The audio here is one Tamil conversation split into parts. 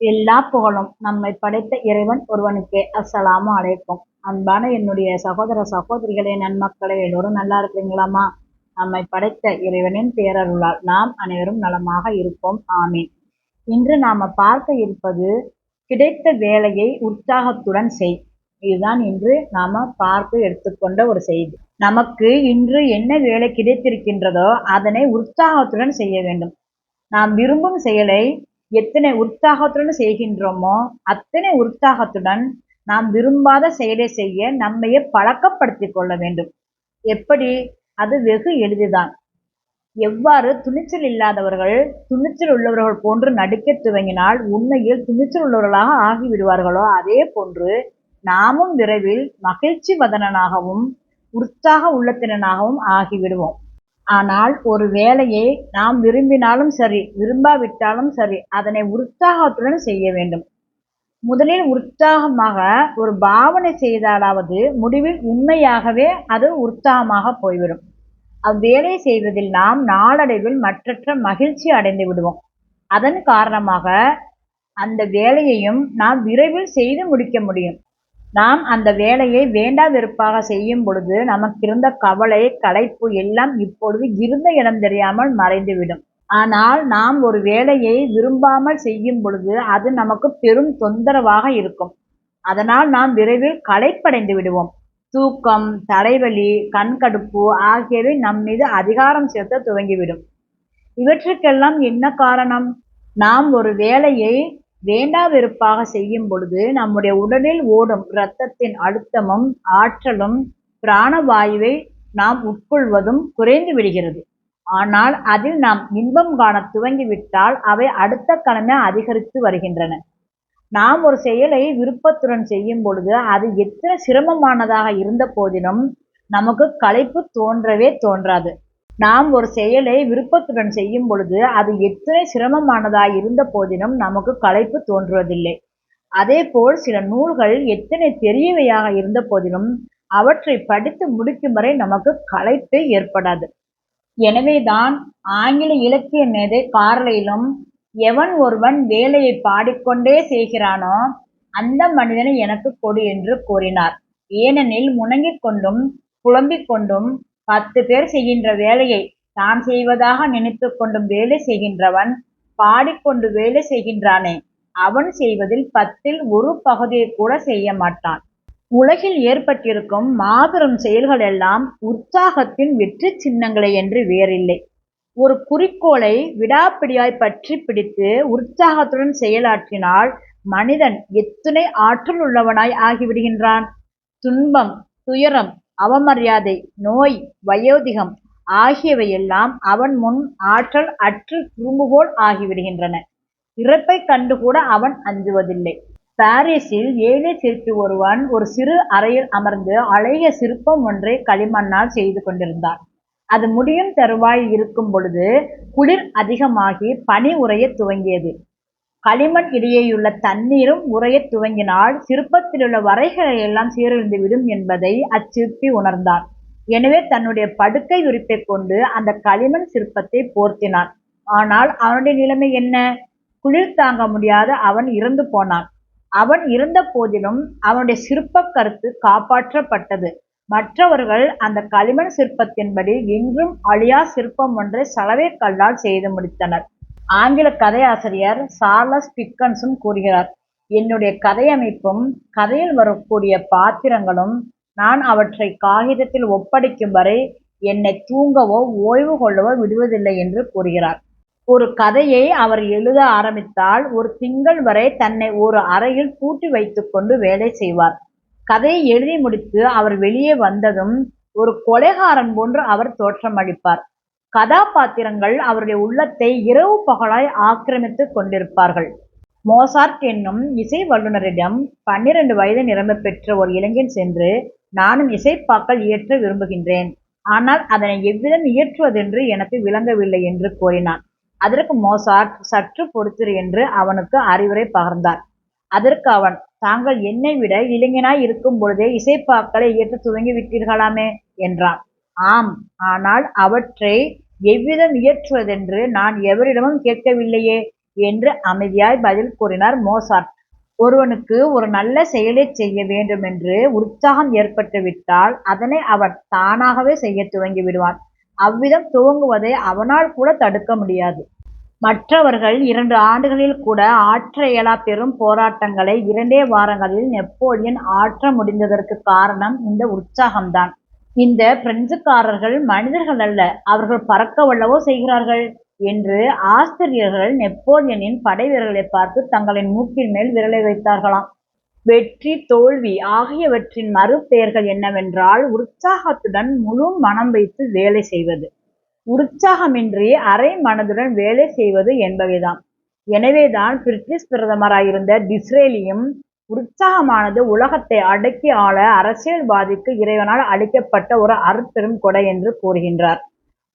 எல்லா புகழும் நம்மை படைத்த இறைவன் ஒருவனுக்கே. அஸ்ஸலாமு அலைக்கும். அன்பான என்னுடைய சகோதர சகோதரிகளே நன்மக்களே எல்லோரும் நல்லா இருக்கிறீங்களாமா? நம்மை படைத்த இறைவனின் பேரருளால் நாம் அனைவரும் நலமாக இருப்போம். ஆமீன். இன்று நாம பார்க்க இருப்பது கிடைத்த வேலையை உற்சாகத்துடன் செய். இதுதான் இன்று நாம பார்த்து எடுத்துக்கொண்ட ஒரு செய்தி. நமக்கு இன்று என்ன வேலை கிடைத்திருக்கின்றதோ அதனை உற்சாகத்துடன் செய்ய வேண்டும். நாம் விரும்பும் செயலை எத்தனை உற்சாகத்துடன் செய்கின்றோமோ அத்தனை உற்சாகத்துடன் நாம் விரும்பாத செயலை செய்ய நம்மையே பழக்கப்படுத்தி கொள்ள வேண்டும். எப்படி? அது வெகு எளிதுதான். எவ்வாறு துணிச்சல் இல்லாதவர்கள் துணிச்சல் உள்ளவர்கள் போன்று நடிக்க துவங்கினால் உண்மையில் துணிச்சல் உள்ளவர்களாக ஆகிவிடுவார்களோ அதே போன்று நாமும் விரைவில் மகிழ்ச்சி வதனனாகவும் உற்சாக உள்ளத்தினனாகவும் ஆகிவிடுவோம். ஆனால் ஒரு வேலையை நாம் விரும்பினாலும் சரி விரும்பாவிட்டாலும் சரி அதனை உற்சாகத்துடன் செய்ய வேண்டும். முதலில் உற்சாகமாக ஒரு பாவனை செய்தாலாவது முடிவில் உண்மையாகவே அது உற்சாகமாக போய்விடும். அவ்வேலை செய்வதில் நாம் நாளடைவில் மற்றற்ற மகிழ்ச்சி அடைந்து விடுவோம். அதன் காரணமாக அந்த வேலையையும் நாம் விரைவில் செய்து முடிக்க முடியும். நாம் அந்த வேலையை வேண்டா வெறுப்பாக செய்யும் பொழுது நமக்கிருந்த கவலை களைப்பு எல்லாம் இப்பொழுது இருந்த இடம் தெரியாமல் மறைந்துவிடும். ஆனால் நாம் ஒரு வேலையை விரும்பாமல் செய்யும் பொழுது அது நமக்கு பெரும் தொந்தரவாக இருக்கும். அதனால் நாம் விரைவில் களைப்படைந்து விடுவோம். தூக்கம் தலைவலி கண்கடுப்பு ஆகியவை நம் மீது அதிகாரம் செலுத்த துவங்கிவிடும். இவற்றுக்கெல்லாம் என்ன காரணம்? நாம் ஒரு வேலையை வேண்டா வெறுப்பாக செய்யும் பொழுது நம்முடைய உடலில் ஓடும் இரத்தத்தின் அழுத்தமும் ஆற்றலும் பிராணவாயுவை நாம் உட்கொள்வதும் குறைந்து விடுகிறது. ஆனால் அதில் நாம் இன்பம் காண துவங்கிவிட்டால் அவை அடுத்த கணமே அதிகரித்து வருகின்றன. நாம் ஒரு செயலை விருப்பத்துடன் செய்யும் பொழுது அது எத்தனை சிரமமானதாக இருந்த போதிலும் நமக்கு களைப்பு தோன்றவே தோன்றாது. நாம் ஒரு செயலை விருப்பத்துடன் செய்யும் பொழுது அது எத்தனை சிரமமானதாய் இருந்த போதிலும் நமக்கு களைப்பு தோன்றுவதில்லை. அதேபோல் சில நூல்கள் எத்தனை பெரியவையாக இருந்த போதிலும் அவற்றை படித்து முடிக்கும் வரை நமக்கு களைப்பு ஏற்படாது. எனவேதான் ஆங்கில இலக்கிய மேதை கார்லையிலும் எவன் ஒருவன் வேலையை பாடிக்கொண்டே செய்கிறானோ அந்த மனிதனை எனக்கு கொடு என்று கூறினார். ஏனெனில் முணங்கிக் கொண்டும் புலம்பிக் கொண்டும் பத்து பேர் செய்கின்ற வேலையை தான் செய்வதாக நினைத்து கொண்டும் வேலை செய்கின்றவன் பாடிக்கொண்டு வேலை செய்கின்றானே. அவன் செய்வதில் பத்தில் ஒரு பகுதியை கூட செய்ய மாட்டான். உலகில் ஏற்பட்டிருக்கும் மாபெரும் செயல்கள் எல்லாம் உற்சாகத்தின் வெற்றி சின்னங்களே என்று வேறில்லை. ஒரு குறிக்கோளை விடாப்பிடியாய் பற்றி பிடித்து உற்சாகத்துடன் செயலாற்றினால் மனிதன் எத்தனை ஆற்றல் உள்ளவனாய் ஆகிவிடுகின்றான். துன்பம் துயரம் அவமரியாதை நோய் வயோதிகம் ஆகியவையெல்லாம் அவன் முன் ஆற்றல் அற்று துரும்புபோல் ஆகிவிடுகின்றன. இறப்பை கண்டு கூட அவன் அஞ்சுவதில்லை. பாரிஸில் ஏழை சிற்பி ஒருவன் ஒரு சிறு அறையில் அமர்ந்து அழகிய சிற்பம் ஒன்றை களிமண்ணால் செய்து கொண்டிருந்தான். அது முடியும் தருவாய் இருக்கும் பொழுது குளிர் அதிகமாகி பனி உறைய துவங்கியது. களிமண் இடையேயுள்ள தண்ணீரும் உறையத் துவங்கினால் சிற்பத்திலுள்ள வரைகளை எல்லாம் சீரழிந்துவிடும் என்பதை அச்சிற்பி உணர்ந்தான். எனவே தன்னுடைய படுக்கை விரிப்பை கொண்டு அந்த களிமண் சிற்பத்தை போர்த்தினான். ஆனால் அவனுடைய நிலைமை என்ன? குளிர் தாங்க முடியாத அவன் இறந்து போனான். அவன் இருந்த போதிலும் அவனுடைய சிற்ப கருத்து காப்பாற்றப்பட்டது. மற்றவர்கள் அந்த களிமண் சிற்பத்தின்படி இன்றும் அழியா சிற்பம் ஒன்றை சலவை கல்லால் செய்து முடித்தனர். ஆங்கில கதையாசிரியர் சார்லஸ் பிக்கன்ஸும் கூறுகிறார் என்னுடைய கதையமைப்பும் கதையில் வரக்கூடிய பாத்திரங்களும் நான் அவற்றை காகிதத்தில் ஒப்படைக்கும் வரை என்னை தூங்கவோ ஓய்வு கொள்ளவோ விடுவதில்லை என்று கூறுகிறார். ஒரு கதையை அவர் எழுத ஆரம்பித்தால் ஒரு திங்கள் வரை தன்னை ஒரு அறையில் பூட்டி வைத்துக்கொண்டு வேலை செய்வார். கதையை எழுதி முடித்து அவர் வெளியே வந்ததும் ஒரு கொலைகாரன் போன்று அவர் தோற்றமளிப்பார். கதாபாத்திரங்கள் அவருடைய உள்ளத்தை இரவு பகலாய் ஆக்கிரமித்துக் கொண்டிருப்பார்கள். மோசார்ட் என்னும் இசை வல்லுநரிடம் பன்னிரண்டு வயது நிரம்ப பெற்ற ஒரு இளைஞன் சென்று நானும் இசைப்பாக்கள் இயற்ற விரும்புகின்றேன். ஆனால் அதனை எவ்விதம் இயற்றுவதென்று எனக்கு விளங்கவில்லை என்று கூறினான். அதற்கு மோசார்ட் சற்று பொறுத்திரு என்று அவனுக்கு அறிவுரை பகர்ந்தார். அதற்கு அவன் தாங்கள் என்னை விட இளைஞனாய் இருக்கும் பொழுதே இசைப்பாக்களை இயற்ற துவங்கி விட்டீர்களாமே என்றான். ஆம் ஆனால் அவற்றை எவ்விதம் இயற்றுவதென்று நான் எவரிடமும் கேட்கவில்லையே என்று அமைதியாய் பதில் கூறினார் மோசார்ட் ஒருவனுக்கு ஒரு நல்ல செயலைச் செய்ய வேண்டுமென்று உற்சாகம் ஏற்பட்டுவிட்டால் அதனை அவன் தானாகவே செய்யத் துவங்கிவிடுவான். அவ்விதம் துவங்குவதை அவனால் கூட தடுக்க முடியாது. மற்றவர்கள் இரண்டு ஆண்டுகளில் கூட ஆற்ற இயலா பெரும் போராட்டங்களை இரண்டே வாரங்களில் நெப்போலியன் ஆற்ற முடிந்ததற்கு காரணம் இந்த உற்சாகம்தான். இந்த பிரெஞ்சுக்காரர்கள் மனிதர்கள் அல்ல அவர்கள் பறக்கவல்லவோ செய்கிறார்கள்? என்று ஆஸ்திரியர்கள் நெப்போலியனின் படை வீரர்களை பார்த்து தங்களின் மூக்கின் மேல் விரலை வைத்தார்களாம். வெற்றி, தோல்வி ஆகியவற்றின் மறுபெயர்கள் என்னவென்றால் உற்சாகத்துடன் முழு மனம் வைத்து வேலை செய்வது, உற்சாகமின்றி அரை மனதுடன் வேலை செய்வது என்பவைதான் எனவேதான் பிரிட்டிஷ் பிரதமராயிருந்த டிஸ்ரேலியும் உற்சாகமானது உலகத்தை அடக்கி ஆள அரசியல்வாதிக்கு இறைவனால் அளிக்கப்பட்ட ஒரு அருட்பெரும் கொடை என்று கூறுகின்றார்.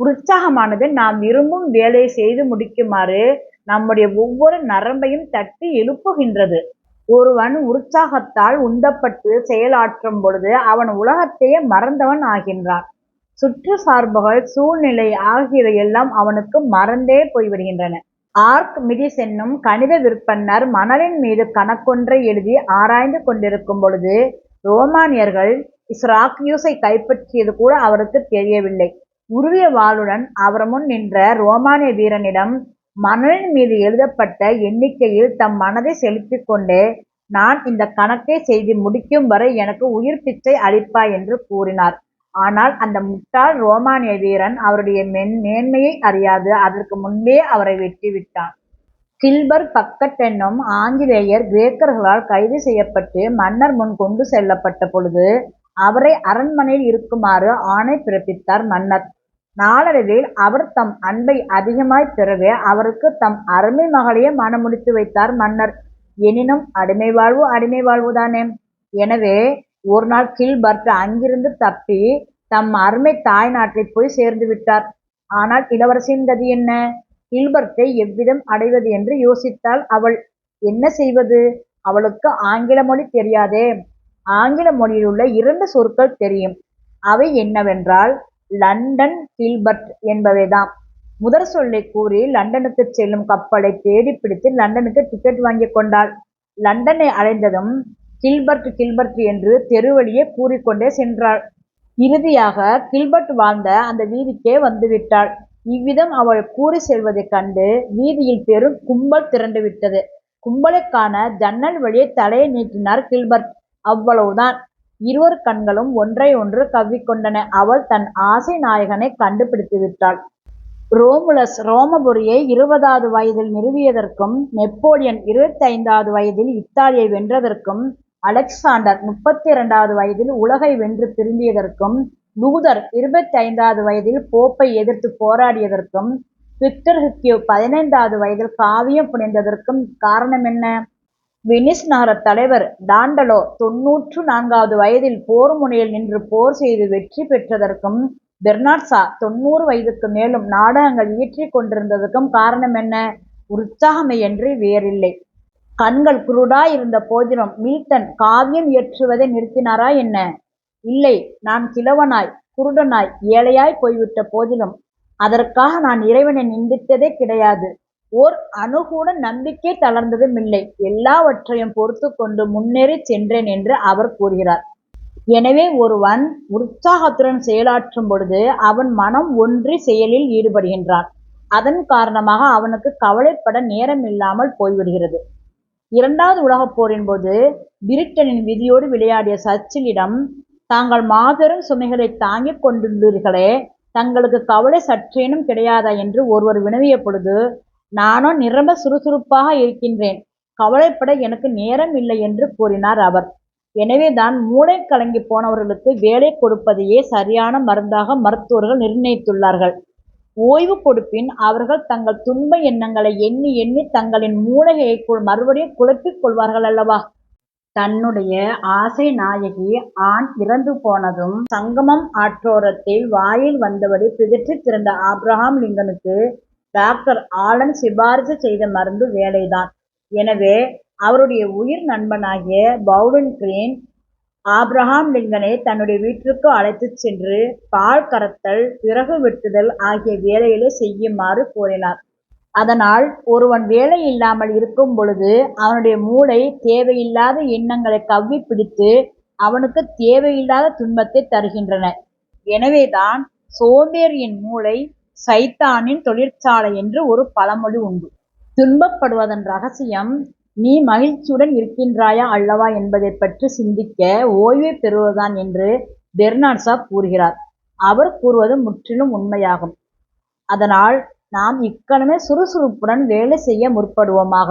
உற்சாகமானது நாம் விரும்பும் வேலையை செய்து முடிக்குமாறு நம்முடைய ஒவ்வொரு நரம்பையும் தட்டி எழுப்புகின்றது. ஒருவன் உற்சாகத்தால் உந்தப்பட்டு செயலாற்றும் பொழுது அவன் உலகத்தையே மறந்தவன் ஆகின்றான். சுற்று சார்புகள், சூழ்நிலை ஆகியவையெல்லாம் அவனுக்கு மறந்தே போய்விடுகின்றன. ஆர்க்கிமிடிஸ் என்னும் கணித விற்பன்னர் மணலின் மீது கணக்கொன்றை எழுதி ஆராய்ந்து கொண்டிருக்கும் பொழுது ரோமானியர்கள் இஸ்ராக்யூஸை கைப்பற்றியது கூட அவருக்கு தெரியவில்லை. உருவிய வாளுடன் அவர் முன் நின்ற ரோமானிய வீரனிடம் மணலின் மீது எழுதப்பட்ட எண்ணிக்கையில் தம் மனதை செலுத்திக் கொண்டே, நான் இந்த கணக்கை செய்து முடிக்கும் வரை எனக்கு உயிர் பிச்சை அளிப்பாய் என்று கூறினார். ஆனால் அந்த முட்டாள் ரோமானிய வீரன் அவருடைய மேன்மையை அறியாது அதற்கு முன்பே அவரை வெட்டிவிட்டான். கில்பர்ட் பக்கட் என்னும் ஆங்கிலேயர் கிரேக்கர்களால் கைது செய்யப்பட்டு மன்னர் முன் கொண்டு செல்லப்பட்ட பொழுது அவரை அரண்மனையில் இருக்குமாறு ஆணை பிறப்பித்தார் மன்னர். நாளடைவில் அவர் தம் அன்பை அதிகமாய் பெறவே அவருக்கு தம் அருமை மகளையே மனமுடித்து வைத்தார் மன்னர். எனினும் அடிமை வாழ்வு அடிமை வாழ்வுதானே. எனவே ஒரு நாள் கில்பர்ட் அங்கிருந்து தப்பி தம் அருமை தாய் நாட்டில் போய் சேர்ந்துவிட்டார். ஆனால் இளவரசியின் கதி என்ன? கில்பர்ட்டை எவ்விதம் அடைவது என்று யோசித்தாள் அவள். என்ன செய்வது? அவளுக்கு ஆங்கில மொழி தெரியாதே. ஆங்கில மொழியில் உள்ள இரண்டு சொற்கள் தெரியும். அவை என்னவென்றால் லண்டன் கில்பர்ட் என்பவைதாம். முதற் சொல்லை கூறி லண்டனுக்கு செல்லும் கப்பலை தேடி பிடித்து லண்டனுக்கு டிக்கெட் வாங்கி கொண்டாள். லண்டனை அடைந்ததும் கில்பர்ட் கில்பர்ட் என்று தெருவழியே கூறிக்கொண்டே சென்றாள். இறுதியாக கில்பர்ட் வாழ்ந்த அந்த வீதிக்கே வந்துவிட்டாள். இவ்விதம் அவள் கூறி செல்வதைக் கண்டு வீதியில் பெரும் கும்பல் திரண்டுவிட்டது. விட்டது கும்பலுக்கான ஜன்னல் வழியே தலையை நீட்டினார் கில்பர்ட். அவ்வளவுதான். இருவர் கண்களும் ஒன்றை ஒன்று கவ்விக்கொண்டன. அவள் தன் ஆசை நாயகனை கண்டுபிடித்து விட்டாள் ரோமுலஸ் ரோமபுரியை இருபதாவது வயதில் நிறுவியதற்கும் நெப்போலியன் இருபத்தைந்தாவது வயதில் இத்தாலியை வென்றதற்கும் அலெக்சாண்டர் முப்பத்தி இரண்டாவது வயதில் உலகை வென்று திரும்பியதற்கும் லூதர் இருபத்தி ஐந்தாவது வயதில் போப்பை எதிர்த்துப் போராடியதற்கும் விக்டர் ஹியூகோ பதினைந்தாவது வயதில் காவியம் புனைந்ததற்கும் காரணமென்ன? வெனிஸ் நகரத் தலைவர் டாண்டலோ தொன்னூற்று நான்காவது வயதில் போர் முனையில் நின்று போர் செய்து வெற்றி பெற்றதற்கும் பெர்னாட்ஸா தொண்ணூறு வயதுக்கு மேலும் நாடகங்கள் இயற்றிக் கொண்டிருந்ததற்கும் காரணம் காரணமென்ன? உற்சாகமேயன்றி வேறில்லை. கண்கள் குருடாயிருந்த போதிலும் மில்டன் காவியம் இயற்றுவதை நிறுத்தினாரா என்ன? இல்லை. நான் கிழவனாய், குருடனாய், ஏழையாய் போய்விட்ட போதிலும் அதற்காக நான் இறைவனை நிந்தித்ததே கிடையாது. ஓர் அணுகூட நம்பிக்கை தளர்ந்ததுமில்லை. எல்லாவற்றையும் பொறுத்துக் கொண்டு முன்னேறிச் சென்றேன் என்று அவர் கூறுகிறார். எனவே ஒருவன் உற்சாகத்துடன் செயலாற்றும் பொழுது அவன் மனம் ஒன்றி செயலில் ஈடுபடுகின்றான். அதன் காரணமாக அவனுக்குக் கவலைப்பட நேரமில்லாமல் போய்விடுகிறது. இரண்டாவது உலகப் போரின் போது பிரிட்டனின் விதியோடு விளையாடிய சர்ச்சிலிடம் தாங்கள் மாபெரும் சுமைகளைத் தாங்கிக் கொண்டுள்ளீர்களே தங்களுக்குக் கவலை சற்றேனும் கிடையாதா என்று ஒருவர் வினவிய பொழுது நானோ நிரம்ப சுறுசுறுப்பாக இருக்கின்றேன். கவலைப்பட எனக்கு நேரம் இல்லை என்று கூறினார் அவர். எனவேதான் மூளை கலங்கிப் போனவர்களுக்கு வேலை கொடுப்பதையே சரியான மருந்தாக மருத்துவர்கள் நிர்ணயித்துள்ளார்கள். ஓய்வு கொடுப்பின் அவர்கள் தங்கள் துன்ப எண்ணங்களை எண்ணி எண்ணி தங்களின் மூளையைக் மறுபடியும் குழப்பிக் கொள்வார்களல்லவா? தன்னுடைய ஆசை நாயகி ஆண் இறந்து போனதும் சங்கமம் ஆற்றோரத்தில் வாயில் வந்தபடி பிதற்றி திறந்த ஆப்ரஹாம் லிங்கனுக்கு டாக்டர் ஆலன் சிபாரிசு செய்த மருந்து வேலைதான். எனவே அவருடைய உயிர் நண்பனாகிய பவுடன் கிரீன் ஆபிரகாம் லிங்கனை தன்னுடைய வீட்டிற்கு அழைத்துச் சென்று பால் கறத்தல், விறகு வெட்டுதல் ஆகிய வேலைகளை செய்யுமாறு கூறினார். அதனால் ஒருவன் வேலை இல்லாமல் இருக்கும் பொழுது அவனுடைய மூளை தேவையில்லாத எண்ணங்களை கவ்வி பிடித்து அவனுக்கு தேவையில்லாத துன்பத்தை தருகின்றன எனவேதான் சோம்பேறியின் மூளை சைத்தானின் தொழிற்சாலை என்று ஒரு பழமொழி உண்டு துன்பப்படுவதன் ரகசியம் நீ மகிழ்ச்சியுடன் இருக்கின்றாயா அல்லவா என்பதைப் பற்றி சிந்திக்க ஓய்வை பெறுவதுதான் என்று பெர்னாட் ஷா கூறுகிறார். அவர் கூறுவது முற்றிலும் உண்மையாகும். அதனால் நாம் இக்கணமே சுறுசுறுப்புடன் வேலை செய்ய முற்படுவோமாக.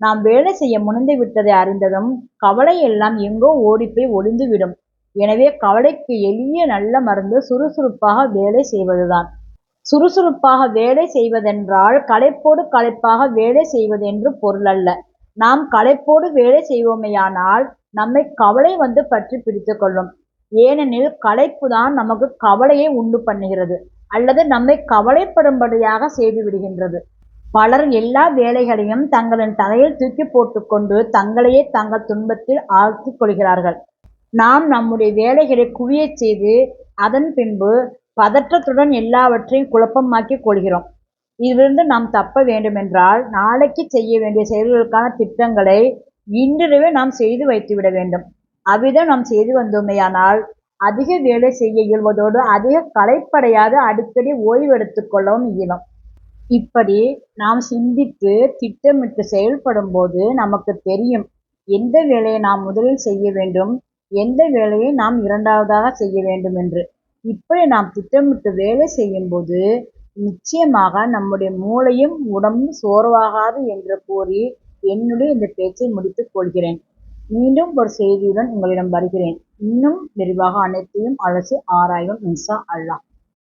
நாம் வேலை செய்ய முனைந்து விட்டதை அறிந்ததும் கவலை எல்லாம் எங்கோ ஓடிப்போய் ஒளிந்துவிடும். எனவே கவலைக்கு எளிய நல்ல மருந்து சுறுசுறுப்பாக வேலை செய்வதுதான். சுறுசுறுப்பாக வேலை செய்வதென்றால் களைப்போடு களைப்பாக வேலை செய்வதென்று அல்ல நாம் களைப்போடு வேலை செய்வோமேயானால் நம்மை கவலை வந்து பற்றி பிடித்து கொள்ளும். ஏனெனில் களைப்புதான் நமக்கு கவலையை உண்டு பண்ணுகிறது அல்லது நம்மை கவலைப்படும்படியாக செய்து விடுகின்றது. பலர் எல்லா வேலைகளையும் தங்களின் தலையில் தூக்கி போட்டுக்கொண்டு தங்களையே தங்கள் துன்பத்தில் ஆழ்த்திக் கொள்கிறார்கள். நாம் நம்முடைய வேலைகளை குவியச் செய்து அதன் பின்பு பதற்றத்துடன் எல்லாவற்றையும் குழப்பமாக்கிக் கொள்கிறோம். இதிலிருந்து நாம் தப்ப வேண்டுமென்றால் நாளைக்கு செய்ய வேண்டிய செயல்களுக்கான திட்டங்களை இன்றிரவே நாம் செய்து வைத்துவிட வேண்டும். அவ்விதம் நாம் செய்து வந்தோமேயானால் அதிக வேலை செய்ய இயல்வதோடு அதிக களைப்படையாத அடிக்கடி ஓய்வெடுத்துக் கொள்ளவும் இயலும். இப்படி நாம் சிந்தித்து திட்டமிட்டு செயல்படும்போது நமக்கு தெரியும் எந்த வேலையை நாம் முதலில் செய்ய வேண்டும் எந்த வேலையை நாம் இரண்டாவதாக செய்ய வேண்டும் என்று. இப்படி நாம் திட்டமிட்டு வேலை செய்யும்போது நிச்சயமாக நம்முடைய மூளையும் உடம்பும் சோர்வாகாது என்று கூறி என்னுடைய இந்த பேச்சை முடித்துக் கொள்கிறேன். மீண்டும் ஒரு செய்தியுடன் உங்களிடம் வருகிறேன். இன்னும் விரிவாக அனைத்தையும் அலசி ஆராயும் இன்சா அல்லாஹ்.